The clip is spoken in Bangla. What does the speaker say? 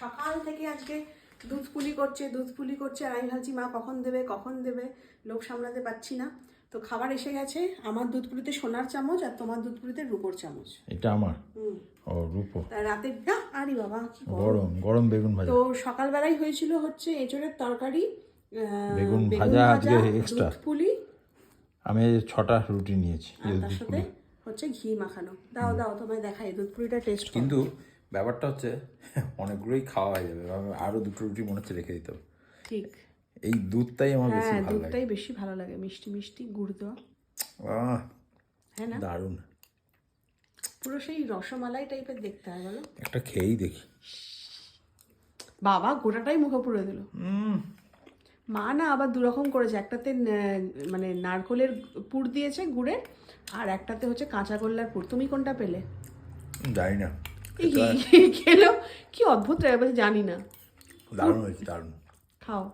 সকাল থেকে আজকে দুধ পুলি করছে দুধ পুলি করছে আর আমি ভাবছি মা কখন দেবে কখন দেবে লোভ সামলাতে পারছি না। তো খাবার এসে গেছে আমার দুধ পুলিতে সোনার চামচ আর তোমার দুধ পুলিতে রূপোর চামচ। এটা আমার? ও রূপো। রাতে আরে বাবা কি গরম। গরম বেগুন ভাজা। তো সকালবেলায় হয়েছিল হচ্ছে এঁচড়ের তরকারি আহ, বেগুন ভাজা আজকে। দুধ পুলি। আমি ছটা রুটি নিয়েছি। হচ্ছে ঘি মাখানো। দাও দাও তোমায় দেখাই দুধ পুলিটা টেস্ট কিন্তু ব্যাপারটা হচ্ছে অনেকগুলোই খাওয়া হয়ে যাবে। আরও দুটো রুটি মনে হচ্ছে রেখে দিতে ঠিক। এই দুধটাই আমার বেশি হ্যাঁ ভালো লাগে। দুধটাই বেশি ভালো লাগে। মিষ্টি মিষ্টি গুড় দেওয়া। আহ, হ্যাঁ না? দারুণ। পুরো সেই রসমালাই টাইপের দেখতে হয় বলো। একটা খেয়েই দেখি। বাবা গোটাটাই মুখে পুড়ে দিল। মা না আবার দুরকম করেছে। একটাতে মানে নারকলের পুর দিয়েছে গুড়ে আর একটাতে হচ্ছে কাঁচা গোল্লার পুর। তুমি কোনটা পেলে? জানি না। খেলো। কি অদ্ভুত জানি না। দারুণ হয়েছে দারুণ। খাও।